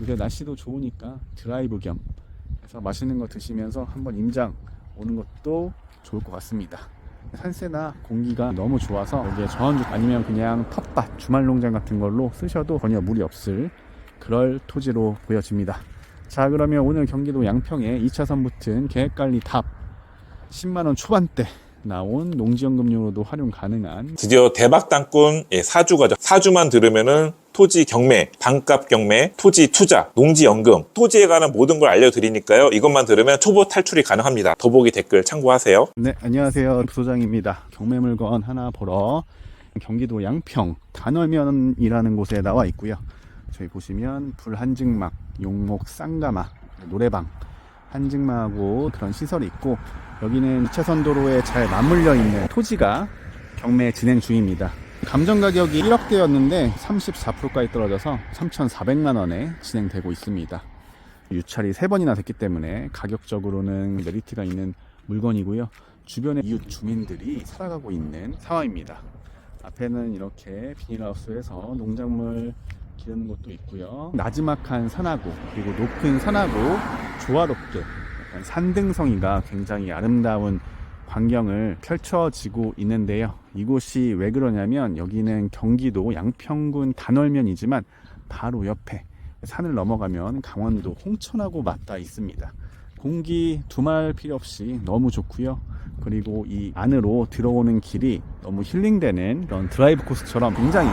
요새 날씨도 좋으니까 드라이브 겸 해서 맛있는 거 드시면서 한번 임장 오는 것도 좋을 것 같습니다. 산세나 공기가 너무 좋아서 여기에 저한주 아니면 그냥 텃밭 주말 농장 같은 걸로 쓰셔도 전혀 무리 없을 그럴 토지로 보여집니다. 자 그러면 오늘 경기도 양평에 2차선 붙은 계획관리 탑 10만원 초반대 나온 농지연금용으로도 활용 가능한 드디어 대박 땅꾼 예, 사주가죠. 사주만 들으면은 토지 경매, 반값 경매, 토지 투자, 농지 연금, 토지에 관한 모든 걸 알려드리니까요. 이것만 들으면 초보 탈출이 가능합니다. 더보기 댓글 참고하세요. 네, 안녕하세요. 부소장입니다. 경매 물건 하나 보러 경기도 양평 단월면이라는 곳에 나와 있고요. 저희 보시면 불한증막, 용목, 쌍가마, 노래방, 한증막하고 그런 시설이 있고 여기는 2차선 도로에 잘 맞물려 있는 토지가 경매 진행 중입니다. 감정 가격이 1억대였는데 34%까지 떨어져서 3,400만 원에 진행되고 있습니다. 유찰이 3번이나 됐기 때문에 가격적으로는 메리트가 있는 물건이고요. 주변에 이웃 주민들이 살아가고 있는 상황입니다. 앞에는 이렇게 비닐하우스에서 농작물 기르는 곳도 있고요. 나지막한 산하고 그리고 높은 산하고 조화롭게 산등성이가 굉장히 아름다운 광경을 펼쳐지고 있는데요. 이곳이 왜 그러냐면 여기는 경기도 양평군 단월면이지만 바로 옆에 산을 넘어가면 강원도 홍천하고 맞닿아 있습니다. 공기 두말 필요 없이 너무 좋고요. 그리고 이 안으로 들어오는 길이 너무 힐링되는 그런 드라이브 코스처럼 굉장히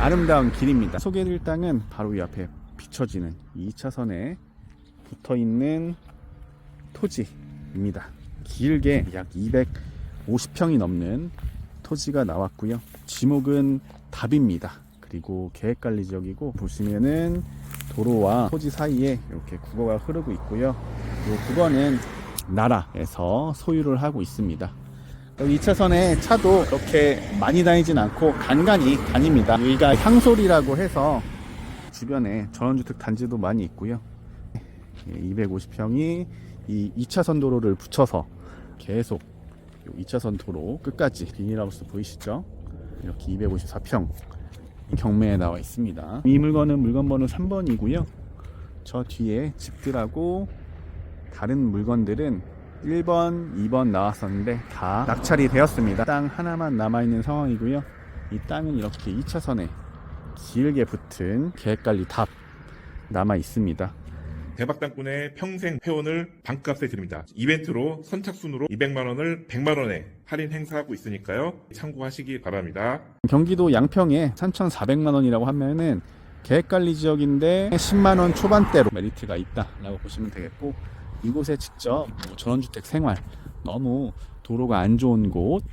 아름다운 길입니다. 소개해드릴 땅은 바로 이 앞에 비춰지는 2차선에 붙어 있는 토지입니다. 길게 약 250평이 넘는 토지가 나왔고요. 지목은 답입니다. 그리고 계획관리 지역이고 보시면은 도로와 토지 사이에 이렇게 국어가 흐르고 있고요. 이 국어는 나라에서 소유를 하고 있습니다. 여기 2차선에 차도 그렇게 많이 다니진 않고 간간히 다닙니다. 여기가 향솔이라고 해서 주변에 전원주택 단지도 많이 있고요. 250평이 이 2차선 도로를 붙여서 계속 2차선 도로 끝까지 비닐하우스 보이시죠? 이렇게 254평 경매에 나와 있습니다. 이 물건은 물건 번호 3번이고요. 저 뒤에 집들하고 다른 물건들은 1번, 2번 나왔었는데 다 낙찰이 되었습니다. 땅 하나만 남아있는 상황이고요. 이 땅은 이렇게 2차선에 길게 붙은 계획관리 답 남아 있습니다. 대박 땅꾼의 평생 회원을 반값에 드립니다. 이벤트로 선착순으로 200만 원을 100만 원에 할인 행사하고 있으니까요. 참고하시기 바랍니다. 경기도 양평에 3,400만 원이라고 하면은 계획관리 지역인데 10만 원 초반대로 메리트가 있다라고 보시면 되겠고 이곳에 직접 뭐 전원주택 생활 너무 도로가 안 좋은 곳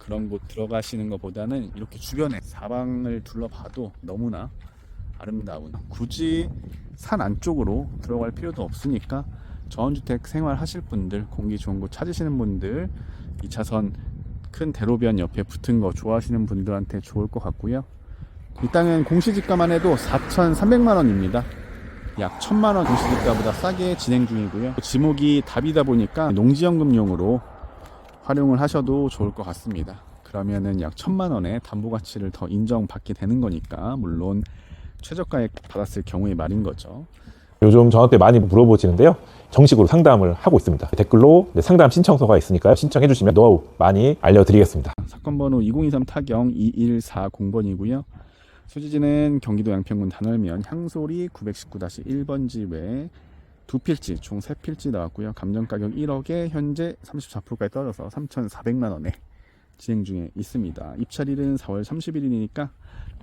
그런 곳 들어가시는 것보다는 이렇게 주변에 사방을 둘러봐도 너무나 아름다운 굳이 산 안쪽으로 들어갈 필요도 없으니까 전원주택 생활 하실 분들 공기 좋은 곳 찾으시는 분들 2차선 큰 대로변 옆에 붙은 거 좋아하시는 분들한테 좋을 것 같고요. 이 땅은 공시지가만 해도 4,300만 원입니다. 약 1,000만 원 공시지가보다 싸게 진행 중이고요. 지목이 답이다 보니까 농지연금용으로 활용을 하셔도 좋을 것 같습니다. 그러면은 약 1,000만 원의 담보 가치를 더 인정받게 되는 거니까 물론 최저가에 받았을 경우의 말인 거죠. 요즘 저한테 많이 물어보시는데요. 정식으로 상담을 하고 있습니다. 댓글로 네, 상담 신청서가 있으니까요. 신청해 주시면 노하우 많이 알려드리겠습니다. 사건 번호 2023 타경 2140번이고요. 소지지는 경기도 양평군 단월면 향소리 919-1번지 외두 필지 총 세 필지 나왔고요. 감정 가격 1억에 현재 34%까지 떨어져서 3,400만 원에 진행 중에 있습니다. 입찰일은 4월 30일이니까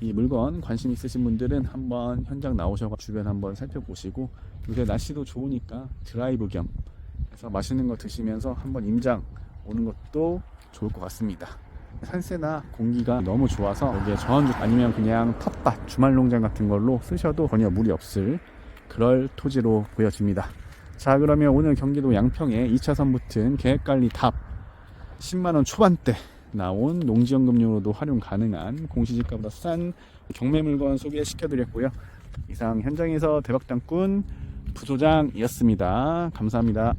이 물건 관심 있으신 분들은 한번 현장 나오셔서 주변 한번 살펴보시고 요새 날씨도 좋으니까 드라이브 겸 해서 맛있는 거 드시면서 한번 임장 오는 것도 좋을 것 같습니다. 산세나 공기가 너무 좋아서 여기에 저한주 아니면 그냥 텃밭 주말 농장 같은 걸로 쓰셔도 전혀 무리 없을 그럴 토지로 보여집니다. 자 그러면 오늘 경기도 양평에 2차선 붙은 계획관리 답 10만원 초반대 나온 농지연금용으로도 활용 가능한 공시지가보다 싼 경매 물건 소개시켜드렸고요. 이상 현장에서 대박당꾼 부소장이었습니다. 감사합니다.